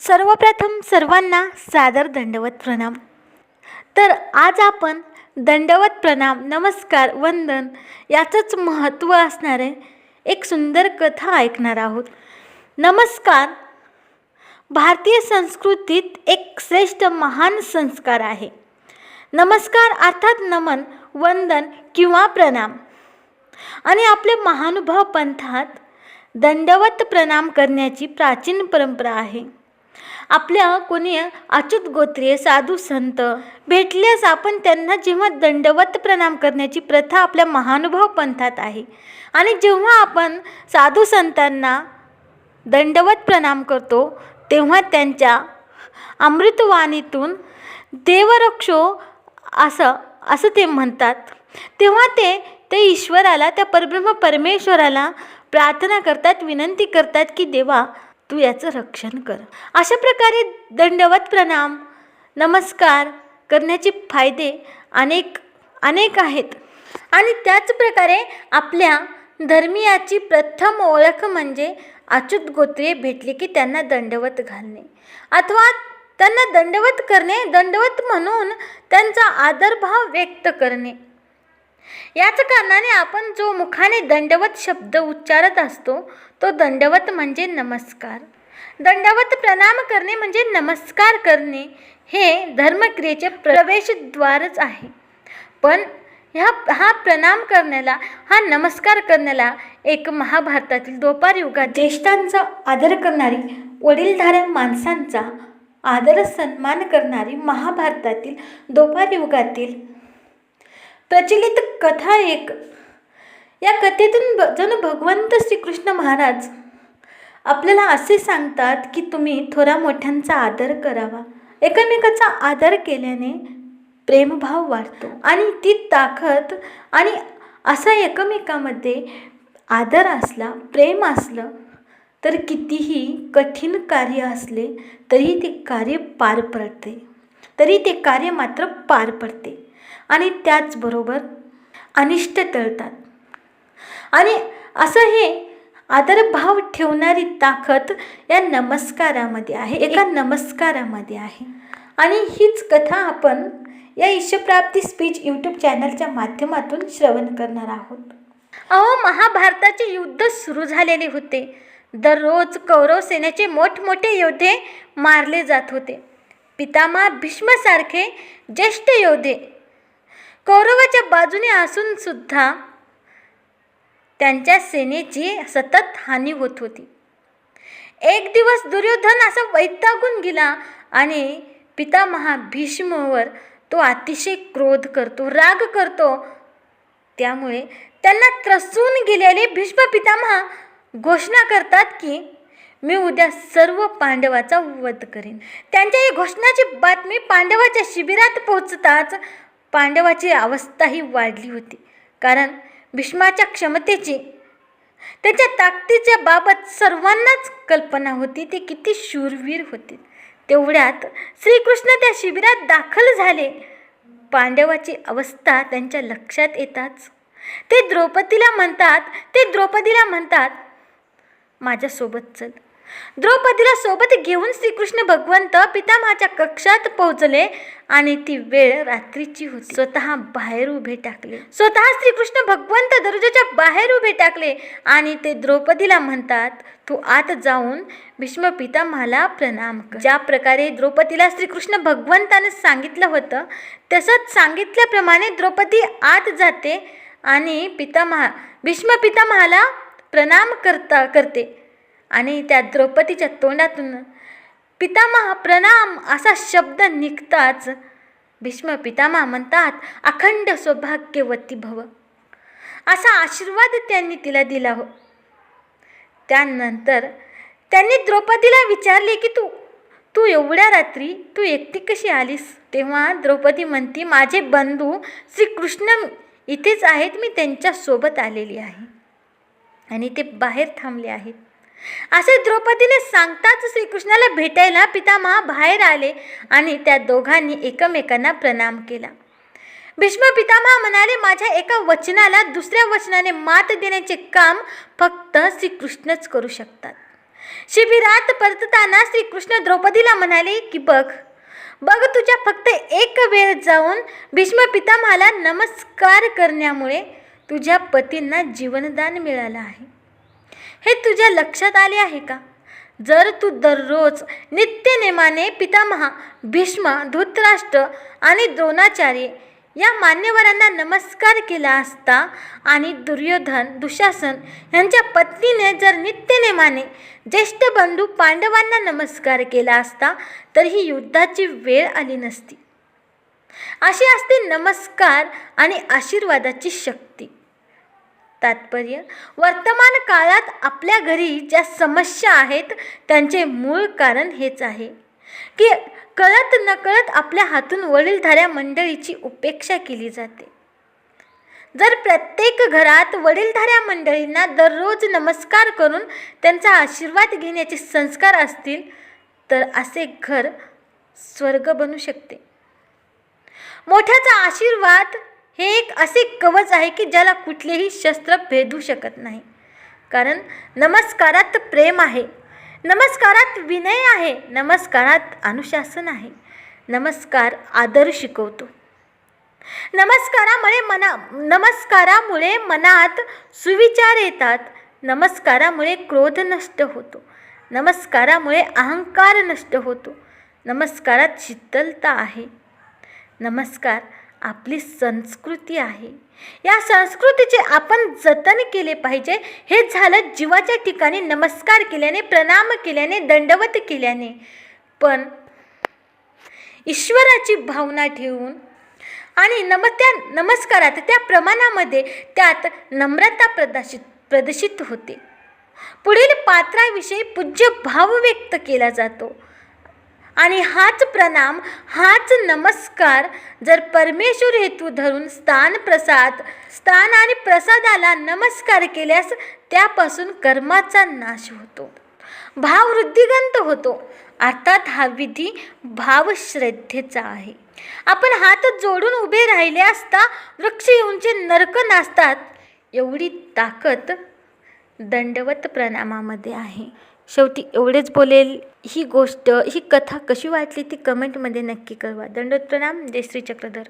सर्वप्रथम सर्वांना सादर दंडवत प्रणाम. तर आज आपण दंडवत प्रणाम नमस्कार वंदन याचंच महत्त्व असणारे एक सुंदर कथा ऐकणार आहोत. नमस्कार. भारतीय संस्कृतीत एक श्रेष्ठ महान संस्कार आहे. नमस्कार अर्थात नमन वंदन किंवा प्रणाम. आणि आपले महानुभाव पंथात दंडवत प्रणाम करण्याची प्राचीन परंपरा आहे. आपल्या कोणी अच्युत गोत्रीय साधू संत. भेटल्यास आपण त्यांना जेव्हा दंडवत प्रणाम करण्याची प्रथा आपल्या महानुभाव पंथात आहे. आणि जेव्हा आपण साधू संतांना दंडवत प्रणाम करतो तेव्हा त्यांच्या अमृतवाणीतून देवरक्षो असं असं ते म्हणतात. तेव्हा ते ते ईश्वराला त्या परब्रह्म परमेश्वराला प्रार्थना करतात विनंती करतात की देवा तू याचं रक्षण कर. अशा प्रकारे दंडवत प्रणाम नमस्कार करण्याचे फायदे अनेक अनेक आहेत. आणि त्याच प्रकारे आपल्या धर्मीयाची प्रथम ओळख म्हणजे अच्युत गोत्रे भेटले की त्यांना दंडवत घालणे. अथवा त्यांना दंडवत करणे दंडवत म्हणून त्यांचा आदरभाव व्यक्त करणे. याच कारणाने आपण जो मुखाने दंडवत शब्द उच्चारत असतो तो दंडवत म्हणजे नमस्कार. दंडवत प्रणाम करणे म्हणजे नमस्कार करणे हे धर्मक्रियेचे प्रवेशद्वारच आहे. पण ह्या हा प्रणाम करण्याला हा नमस्कार करण्याला एक महाभारतातील दोपार युगात ज्येष्ठांचा आदर करणारी वडीलधाऱ्या माणसांचा आदर सन्मान करणारी महाभारतातील दोपार युगातील प्रचलित कथा एक. या कथेतून ब जणू भगवंत श्रीकृष्ण महाराज आपल्याला असे सांगतात की तुम्ही थोरा मोठ्यांचा आदर करावा. एकमेकाचा आदर केल्याने प्रेमभाव वाढतो आणि ती ताकद आणि असा एकमेकामध्ये आदर असला प्रेम असलं तर कितीही कठीण कार्य असले तरी ते कार्य पार पडते. तरी ते कार्य मात्र पार पडते. आणि त्याचबरोबर अनिष्ट टळतात. आणि असं हे आदरभाव ठेवणारी ताकद या नमस्कारामध्ये आहे एका नमस्कारामध्ये आहे. आणि हीच कथा आपण या ईशप्राप्ती स्पीच यूट्यूब चॅनलच्या माध्यमातून श्रवण करणार आहोत. अहो महाभारताचे युद्ध सुरू झालेले होते. दररोज कौरव सेनेचे मोठमोठे योद्धे मारले जात होते. पितामह भीष्मसारखे ज्येष्ठ योद्धे कौरवाच्या बाजूने असून सुद्धा त्यांच्या सेनेची सतत हानी होत होती. एक दिवस दुर्योधन असा वैतागून गेला आणि पितामहा भीष्मवर तो अतिशय क्रोध करतो राग करतो. त्यामुळे त्यांना त्रसून गेलेले भीष्म पितामहा घोषणा करतात की मी उद्या सर्व पांडवाचा वध करेन. त्यांच्या या घोषणाची बातमी पांडवाच्या शिबिरात पोहोचताच पांडवाची अवस्थाही वाढली होती. कारण भीष्माच्या क्षमतेची त्याच्या ताकदीच्या बाबत सर्वांनाच कल्पना होती ते किती शूरवीर होते. तेवढ्यात श्रीकृष्ण त्या शिबिरात दाखल झाले. पांडवाची अवस्था त्यांच्या लक्षात येताच. ते द्रौपदीला म्हणतात ते द्रौपदीला म्हणतात माझ्यासोबत चल. द्रौपदीला सोबत घेऊन श्रीकृष्ण भगवंत पितामहाच्या कक्षात पोहोचले आणि ती वेळ रात्रीची होती. स्वतः बाहेर उभे टाकले. स्वतः श्रीकृष्ण भगवंत दरवाजाच्या बाहेर उभे टाकले आणि ते द्रौपदीला म्हणतात तू आत जाऊन भीष्म पितामहाला प्रणाम कर. ज्या प्रकारे द्रौपदीला श्रीकृष्ण भगवंताने सांगितलं होतं तसंच सांगितल्याप्रमाणे द्रौपदी आत जाते आणि पितामहा भीष्म पितामहाला प्रणाम करता करते. आणि त्या द्रौपदीच्या तोंडातून पितामह प्रणाम असा शब्द निघताच भीष्म पितामह म्हणतात अखंड सौभाग्यवती भव. असा आशीर्वाद त्यांनी तिला दिला हो. त्यानंतर त्यांनी द्रौपदीला विचारले की तू तू एवढ्या रात्री तू एकटी कशी आलीस? तेव्हा द्रौपदी म्हणती माझे बंधू श्रीकृष्ण इथेच आहेत मी त्यांच्यासोबत आलेली आहे. आणि ते बाहेर थांबले आहेत. असे द्रौपदीने सांगताच श्रीकृष्णाला भेटायला पितामहा बाहेर आले आणि त्या दोघांनी एकमेकांना प्रणाम केला. भीष्म पितामह म्हणाले माझ्या एका वचनाला दुसऱ्या वचनाने मात देण्याचे काम फक्त श्रीकृष्णच करू शकतात. शिबिरात परतताना श्रीकृष्ण द्रौपदीला म्हणाले की बघ बघ तुझ्या फक्त एक वेळ जाऊन भीष्म पितामहाला नमस्कार करण्यामुळे तुझ्या पतींना जीवनदान मिळालं आहे. हे तुझ्या लक्षात आले आहे का? जर तू दररोज नित्यनेमाने पितामहा भीष्म धृतराष्ट्र आणि द्रोणाचार्य या मान्यवरांना नमस्कार केला असता आणि दुर्योधन दुशासन यांच्या पत्नीने जर नित्यनेमाने ज्येष्ठ बंधू पांडवांना नमस्कार केला असता तर ही युद्धाची वेळ आली नसती. अशी असते नमस्कार आणि आशीर्वादाची शक्ती. तात्पर्य वर्तमान काळात आपल्या घरी ज्या समस्या आहेत त्यांचे मूळ कारण हेच आहे. की कळत नकळत आपल्या हातून वडीलधाऱ्या मंडळीची उपेक्षा केली जाते. जर प्रत्येक घरात वडीलधाऱ्या मंडळींना दररोज नमस्कार करून त्यांचा आशीर्वाद घेण्याचे संस्कार असतील तर असे घर स्वर्ग बनू शकते. मोठ्याचा आशीर्वाद हे एक असे कवच आहे की ज्याला कुठलेही शस्त्र भेदू शकत नाही. कारण नमस्कारात प्रेम आहे. नमस्कारात विनय आहे. नमस्कारात अनुशासन आहे. नमस्कार आदर शिकवतो. नमस्कारामुळे मना नमस्कारामुळे मनात सुविचार येतात. नमस्कारामुळे क्रोध नष्ट होतो. नमस्कारामुळे अहंकार नष्ट होतो. नमस्कारात शीतलता आहे. नमस्कार आपली संस्कृती आहे. या संस्कृतीचे आपण जतन केले पाहिजे. हे झालं जीवाच्या ठिकाणी नमस्कार केल्याने प्रणाम केल्याने दंडवत केल्याने. पण ईश्वराची भावना ठेवून आणि नम त्या नमस्कारात त्या प्रमाणामध्ये त्यात नम्रता प्रदर्शित प्रदर्शित होते. पुढील पात्राविषयी पूज्य भाव व्यक्त केला जातो. आणि हाच प्रणाम हाच नमस्कार जर परमेश्वर हेतू धरून स्थान प्रसाद स्थान आणि प्रसादाला नमस्कार केल्यास त्यापासून कर्माचा नाश होतो. भाव वृद्धिगंत होतो. अर्थात हा विधी भावश्रद्धेचा आहे. आपण हात जोडून उभे राहिले असता वृक्ष येऊनचे नरक नाचतात. एवढी ताकद दंडवत प्रणामामध्ये आहे. शेवटी एवढेच बोलेल. ही गोष्ट ही कथा कशी वाटली ती कमेंटमध्ये नक्की कळवा. दंडोत प्रणाम जय श्री चक्रधर.